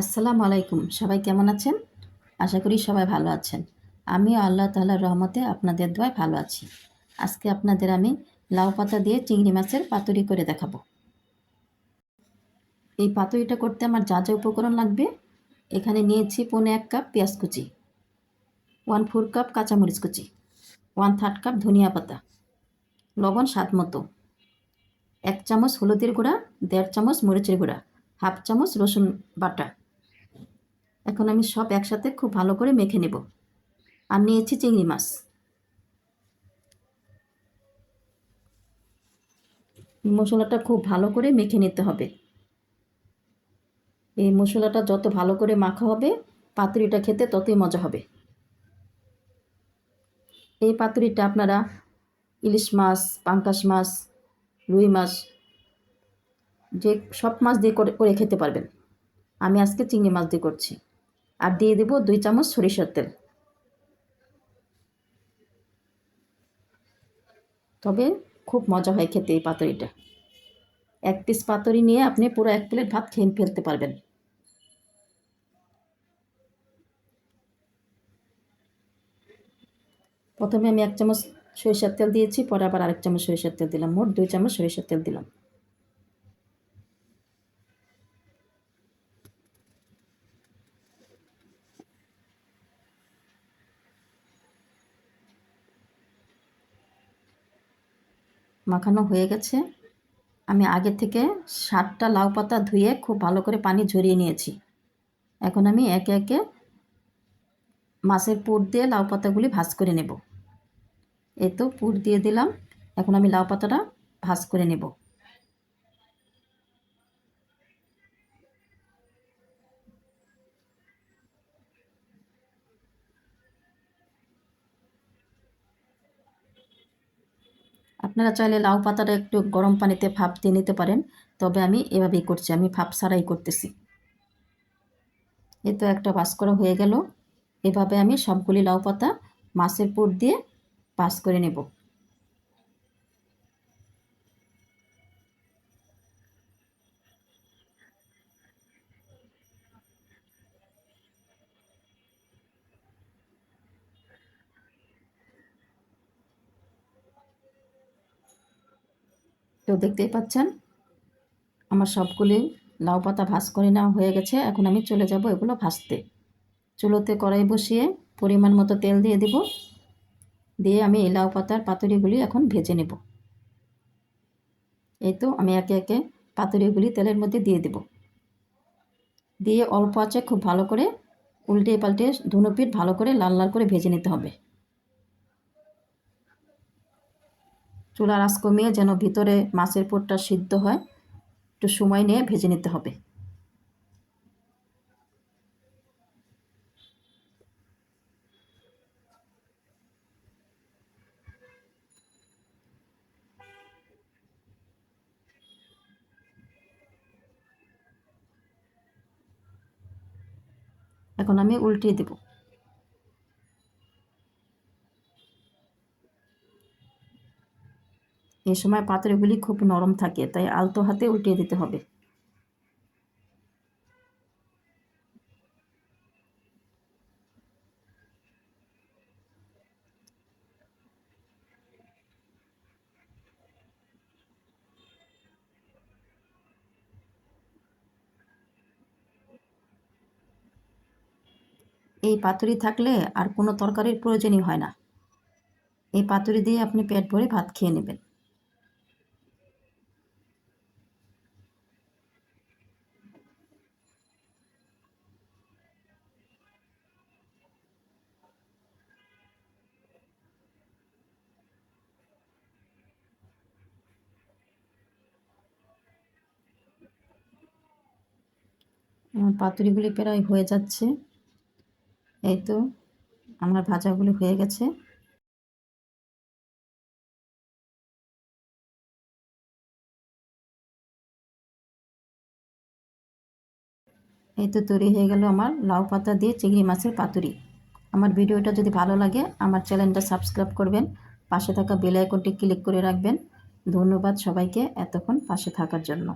আসসালামু আলাইকুম। সবাই কেমন আছেন? আশা করি সবাই ভালো আছেন। আমিও আল্লাহ তাআলার রহমতে আপনাদের দোয়ায় ভালো আছি। আজকে আপনাদের আমি লাউ পাতা দিয়ে চিংড়ি মাছের পাতুরি করে দেখাবো। এই পাতুরিটা করতে আমার যা যা উপকরণ লাগবে, এখানে নিয়েছি পৌনে এক কাপ পেঁয়াজ কুচি, ওয়ান ফোর কাপ কাঁচামরিচ কুচি, ওয়ান থার্ড কাপ ধনিয়া পাতা, লবণ স্বাদ মতো, এক চামচ হলুদের গুঁড়া, দেড় চামচ মরিচের গুঁড়া, হাফ চামচ রসুন বাটা এখন আমি সব একসাথে খুব ভালো করে মেখে নেব। আর নিয়েছি চিংড়ি মাছ। মশলাটা খুব ভালো করে মেখে নিতে হবে। এই মশলাটা যত ভালো করে মাখা হবে, পাতুরিটা খেতে ততই মজা হবে। এই পাতুরিটা আপনারা ইলিশ মাছ, পাঙ্কাশ মাছ, রুই মাছ, যে সব মাছ দিয়ে করে করে খেতে পারবেন। আমি আজকে চিংড়ি মাছ দিয়ে করছি। আর দিয়ে দেব দুই চামচ সরিষার তেল। তবে খুব মজা হয় খেতে এই পাতুরিটা। এক পিস পাতুরি নিয়ে আপনি পুরো এক প্লেট ভাত খেয়ে ফেলতে পারবেন। প্রথমে আমি এক চামচ সরিষার তেল দিয়েছি, পরে আবার আরেক চামচ সরিষার তেল দিলাম, মোট দুই চামচ সরিষার তেল দিলাম। মাখানো হয়ে গেছে। আমি আগে থেকে সাতটা লাউ পাতা ধুয়ে খুব ভালো করে পানি ঝরিয়ে নিয়েছি। এখন আমি একে একে মাছের পুর দিয়ে লাউ পাতাগুলি ভাজ করে নেব। এ তো পুর দিয়ে দিলাম। এখন আমি লাউ পাতাটা ভাজ করে নেব। আপনারা চাইলে লাউ পাতাটা একটু গরম পানিতে ভাপ দিয়ে নিতে পারেন, তবে আমি এভাবেই করছি, আমি ভাপ ছাড়াই করতেছি। এ তো একটা বাস করা হয়ে গেল। এভাবে আমি সবগুলি লাউ পাতা মাছের পুর দিয়ে পাস করে নেব। তো দেখতেই পাচ্ছেন? আমার সবগুলি লাউ পাতা ভাজ করে নেওয়া হয়ে গেছে। এখন আমি চলে যাব এগুলো ভাজতে। চুলোতে কড়াই বসিয়ে পরিমাণ মতো তেল দিয়ে দেব। দিয়ে আমি এই লাউ পাতার পাতুরিগুলি এখন ভেজে নেব। এই তো আমি একে একে পাতুরিগুলি তেলের মধ্যে দিয়ে দেব। দিয়ে অল্প আছে খুব ভালো করে উল্টে পাল্টে ধুনো পিঠ ভালো করে লাল লাল করে ভেজে নিতে হবে। চুলার আঁচ কমিয়ে যেন ভিতরে মাছের পোটটা সিদ্ধ হয়, একটু সময় নিয়ে ভেজে নিতে হবে। এখন আমি উল্টিয়ে দেবো। এ সময় পাত্রগুলি খুব নরম থাকে, তাই আলতো হাতে উল্টিয়ে দিতে হবে। এই পাতুরি থাকলে আর কোনো তরকারির প্রয়োজনই হয় না। এই পাতুরি দিয়ে আপনি পেট ভরে ভাত খেয়ে নেবেন। আমার পাতুরিগুলি প্রায় হয়ে যাচ্ছে। এই তো আমার ভাজাগুলি হয়ে গেছে। এই তো তৈরি হয়ে গেল আমার লাউ পাতা দিয়ে চিংড়ি মাছের পাতুরি। আমার ভিডিওটা যদি ভালো লাগে, আমার চ্যানেলটা সাবস্ক্রাইব করবেন, পাশে থাকা বেল আইকনটি ক্লিক করে রাখবেন। ধন্যবাদ সবাইকে এতক্ষণ পাশে থাকার জন্য।